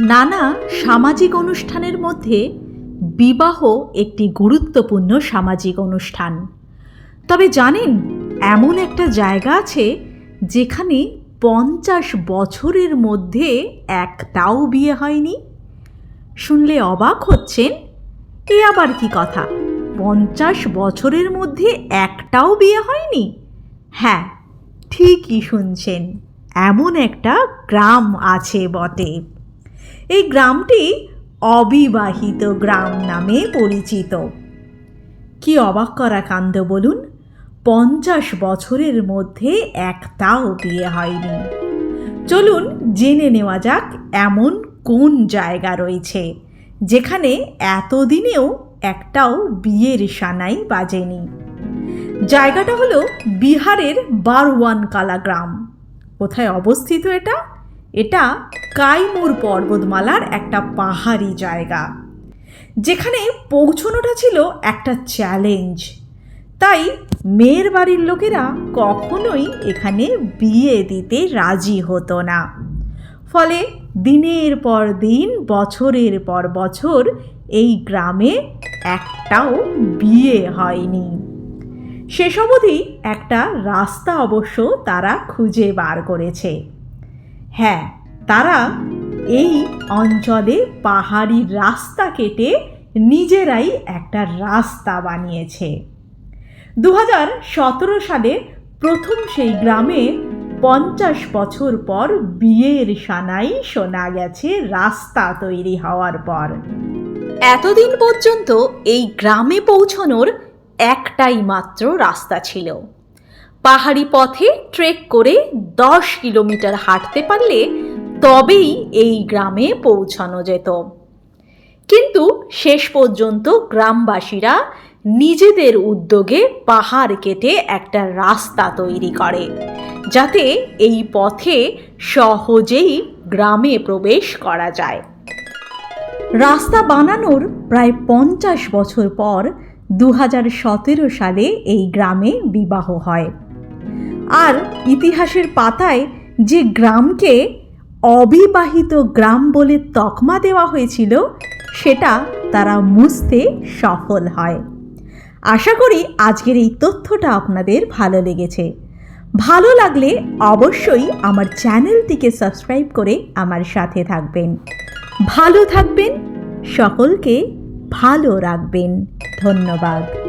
নানা সামাজিক অনুষ্ঠানের মধ্যে বিবাহ একটি গুরুত্বপূর্ণ সামাজিক অনুষ্ঠান। তবে জানেন, এমন একটা জায়গা আছে যেখানে পঞ্চাশ বছরের মধ্যে একটাও বিয়ে হয়নি। শুনলে অবাক হচ্ছেন, এ আবার কি কথা? পঞ্চাশ বছরের মধ্যে একটাও বিয়ে হয়নি? হ্যাঁ ঠিকই শুনছেন, এমন একটা গ্রাম আছে বটে। এই গ্রামটি অবিবাহিত গ্রাম নামে পরিচিত। কি অবাক করা কাণ্ড বলুন? পঞ্চাশ বছরের মধ্যে একটাও বিয়ে হয়নি। চলুন জেনে নেওয়া যাক এমন কোন জায়গা রয়েছে, যেখানে এতদিনেও একটাও বিয়ের সানাই বাজেনি। জায়গাটা হলো বিহারের বারওয়ান কালা গ্রাম। কোথায় অবস্থিত এটা? এটা কাইমুর পর্বতমালার একটা পাহাড়ি জায়গা। যেখানে পৌঁছনোটা ছিল একটা চ্যালেঞ্জ তাই মেয়ের বাড়ির লোকেরা কখনোই এখানে বিয়ে দিতে রাজি হতো না। ফলে দিনের পর দিন, বছরের পর বছর এই গ্রামে একটাও বিয়ে হয়নি। শেষ অবধি একটা রাস্তা অবশ্য তারা খুঁজে বার করেছে। হ্যাঁ তারা এই অঞ্চলে পাহাড়ি রাস্তা কেটে নিজেরাই একটা রাস্তা বানিয়েছে। দু সতেরো সালে প্রথম সেই গ্রামে পঞ্চাশ বছর পর বিয়ের সানাই শোনা গেছে রাস্তা তৈরি হওয়ার পর। এতদিন পর্যন্ত এই গ্রামে পৌঁছনোর একটাই মাত্র রাস্তা ছিল। পাহাড়ি পথে ট্রেক করে দশ কিলোমিটার হাঁটতে পারলে তবেই এই গ্রামে পৌঁছানো যেত। কিন্তু শেষ পর্যন্ত গ্রামবাসীরা নিজেদের উদ্যোগে পাহাড় কেটে একটা রাস্তা তৈরি করে, যাতে এই পথে সহজেই গ্রামে প্রবেশ করা যায়। রাস্তা বানানোর প্রায় পঞ্চাশ বছর পর দু সালে এই গ্রামে বিবাহ হয়। আর ইতিহাসের পাতায় যে গ্রামকে অবিবাহিত গ্রাম বলে তকমা দেওয়া হয়েছিল, সেটা তারা মুছতে সফল হয়। আশা করি আজকের এই তথ্যটা আপনাদের ভালো লেগেছে। ভালো লাগলে অবশ্যই আমার চ্যানেলটিকে সাবস্ক্রাইব করে আমার সাথে থাকবেন। ভালো থাকবেন, সকলকে ভালো রাখবেন। ধন্যবাদ।